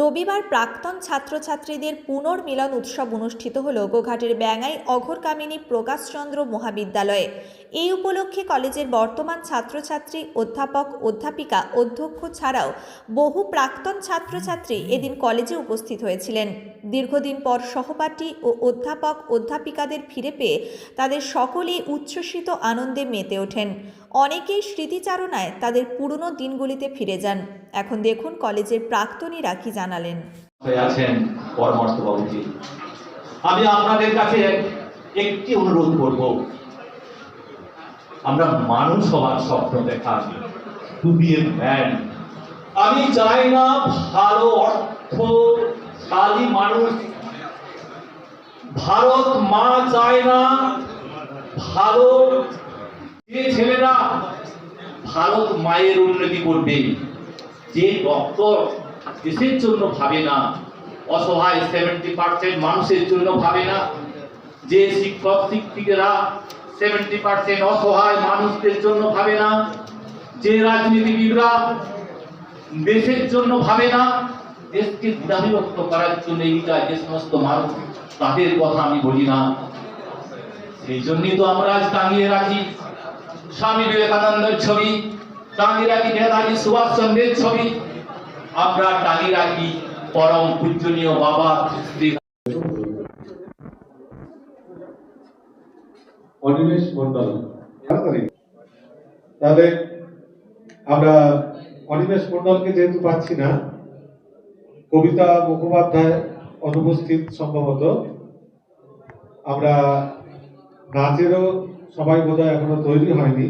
রবিবার প্রাক্তন ছাত্রছাত্রীদের পুনর্মিলন উৎসব অনুষ্ঠিত হল গোঘাটের ব্যাঙাই অঘরকামিনী প্রকাশচন্দ্র মহাবিদ্যালয়ে। এই উপলক্ষে কলেজের বর্তমান ছাত্রছাত্রী, অধ্যাপক, অধ্যাপিকা, অধ্যক্ষ ছাড়াও বহু প্রাক্তন ছাত্রছাত্রী এদিন কলেজে উপস্থিত হয়েছিলেন। দীর্ঘদিন পর সহপাঠী ও অধ্যাপক, অধ্যাপিকাদের ফিরে পেয়ে তাদের সকলেই উচ্ছ্বসিত আনন্দে মেতে ওঠেন। অনেকেই স্মৃতিচারণায় তাদের পুরনো দিনগুলিতে ফিরে যান। এখন দেখুন কলেজের প্রাক্তনীরা কি জানালেন। আমি আপনাদের কাছে একটি অনুরোধ করব। আমরা মানুষ হওয়ার স্বপ্ন দেখা। টু বি এ ম্যান আমি চাই না ভালো অর্থশালী মানুষ। ভারত মা চায় না ভালো। যে ছেলেরা ভারত মায়ের উন্নতি করবে, যে ডক্টর দেশের জন্য ভাবে না, অসহায় সেভেন্টি পার্সেন্ট মানুষের জন্য ভাবে না, যে শিক্ষক শিক্ষিকেরা সেভেন্টি পার্সেন্ট অসহায় মানুষদের জন্য ভাবে না। যে রাজনীতিবিদরা দেশের জন্য ভাবে না, দেশকে দ্বিধাবিভক্ত করার জন্য যে সমস্ত মানুষ তাদের কথা আমি বলি না। সেই জন্যই তো আমরা আজ টাঙিয়ে রাখি। স্বামী বিবেকানন্দের ছবি, টাঙিয়ে রাখি নেতাজি সুভাষচন্দ্রের ছবি। আমরা টাঙিয়ে রাখি পরম পূজনীয় বাবা শ্রী অনিমেষ মন্ডল তাহলে আমরা অনিমেষ মন্ডলকে যেহেতু পাচ্ছি না, কবিতা মুখোপাধ্যায় অনুপস্থিত সম্ভবত। আমরা নাচেরও সবাই বোধহয় এখনও তৈরি হয়নি।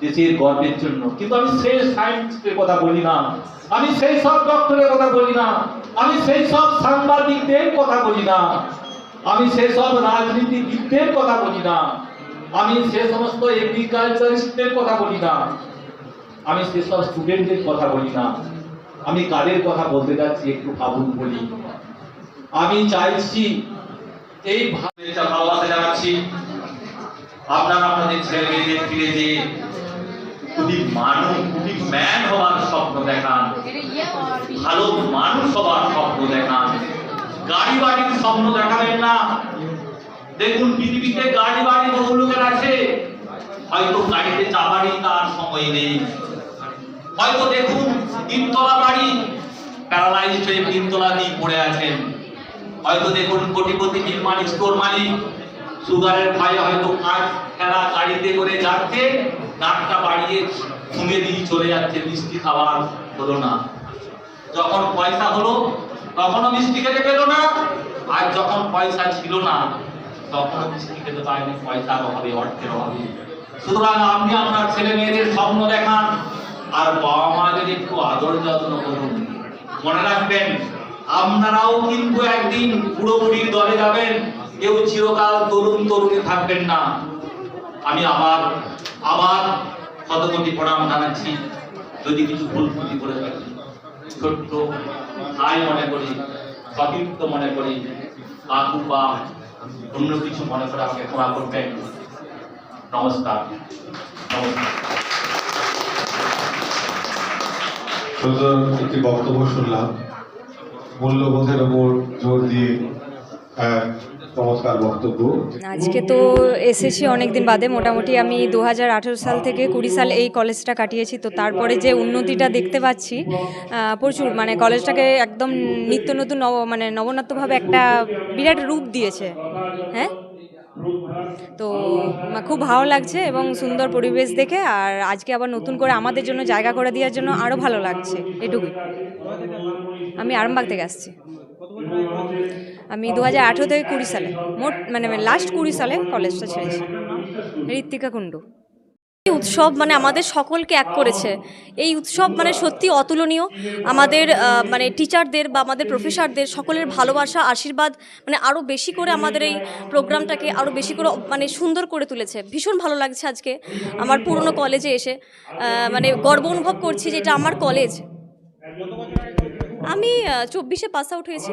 দেশের গর্বের জন্য। কিন্তু আমি সেই সায়েন্সের কথা বলি না। আমি সেই সব ডক্টরের কথা বলি না। আমি সেই সব সাংবাদিকদের কথা বলি না। আমি সেই সব রাজনীতিবিদদের কথা বলি না। আমি সে সমস্ত এগ্রিকালচারিস্টদের কথা বলি না। আমি সেসব স্টুডেন্টদের কথা বলি না। আমি কাদের কথা বলতে যাচ্ছি একটু ভাবুন বলি। আমি চাইছি এই ভালোবাসা জানাচ্ছি। আপনারা আপনাদের ছেলে মেয়েদের ফিরে যে খুবই মানুষ খুবই ম্যান হওয়ার স্বপ্ন দেখান। ভালো মানুষ হওয়ার স্বপ্ন দেখান গাড়ি বাড়ির স্বপ্ন দেখাবেন না দেখুন পৃথিবীতে গাড়ি বাড়ি বহু লোকের আছে। হয়তো গাড়িতে চাপারই তার সময় নেই। হয়তো দেখুন তিনতলা বাড়ি প্যারালাইজড হয়ে তিনতলা দিয়ে পড়ে আছেন। হয়তো দেখুন কোটিপতি নির্মাণ স্টোর মালিক, সুগারের ভয়ে হয়তো কাঠ খেলা গাড়িতে করে যাচ্ছে নাকটা বাড়িয়ে ঘুমিয়ে দিয়ে চলে যাচ্ছে, মিষ্টি খাবার হলো না। যখন পয়সা হলো, তখনও মিষ্টি খেতে পেল না, আর যখন পয়সা ছিল না তখনও খেতে পারেনি পয়সার অভাবে অর্থের অভাবে? সুতরাং আপনি আপনার ছেলে মেয়েদের স্বপ্ন দেখান, আর বাবা মাদের একটু আদর যত্ন করুন, মনে রাখবেন, আপনারাও কিন্তু একদিন বুড়ির দলে যাবেন, কেউ চিরকাল তরুণ তরুণী থাকবেন না। আমি আবার আবার শতকোটি প্রণাম জানাচ্ছি, যদি কিছু ভুল ত্রুটি করে থাকি ছোট্ট ভাই মনে করি, সতীর্থ মনে করি কাকু বা অন্য কিছু মনে করে আমাকে ক্ষমা করবেন। নমস্কার। নমস্কার। একটি বক্তব্য শুনলাম। মূল্যবোধের ওপর জোর দিয়ে আজকে তো এসেছি অনেক দিন বাদে, মোটামুটি আমি দু হাজার আঠেরো সাল থেকে কুড়ি সাল এই কলেজটা কাটিয়েছি। তো তারপরে যে উন্নতিটা দেখতে পাচ্ছি প্রচুর মানে কলেজটাকে একদম নিত্য নতুন নব মানে নবনত্বভাবে একটা বিরাট রূপ দিয়েছে হ্যাঁ? তো খুব ভালো লাগছে এবং সুন্দর পরিবেশ দেখে, আর আজকে আবার নতুন করে আমাদের জন্য জায়গা করে দেওয়ার জন্য আরও ভালো লাগছে, এটুকুই। আমি আরামবাগ থেকে আসছি। আমি দু হাজার আঠেরো থেকে কুড়ি সালে, মোট মানে লাস্ট কুড়ি সালে কলেজটা ছেড়েছি। ঋত্বিকা কুণ্ডু। এই উৎসব মানে আমাদের সকলকে এক করেছে। এই উৎসব মানে সত্যি অতুলনীয়। আমাদের মানে টিচারদের বা আমাদের প্রফেসরদের সকলের ভালোবাসা, আশীর্বাদ মানে আরও বেশি করে আমাদের এই প্রোগ্রামটাকে আরও বেশি করে মানে সুন্দর করে তুলেছে। ভীষণ ভালো লাগছে আজকে আমার পুরনো কলেজে এসে। মানে গর্ব অনুভব করছি যে এটা আমার কলেজ আমি চব্বিশে পাস আউট হয়েছি।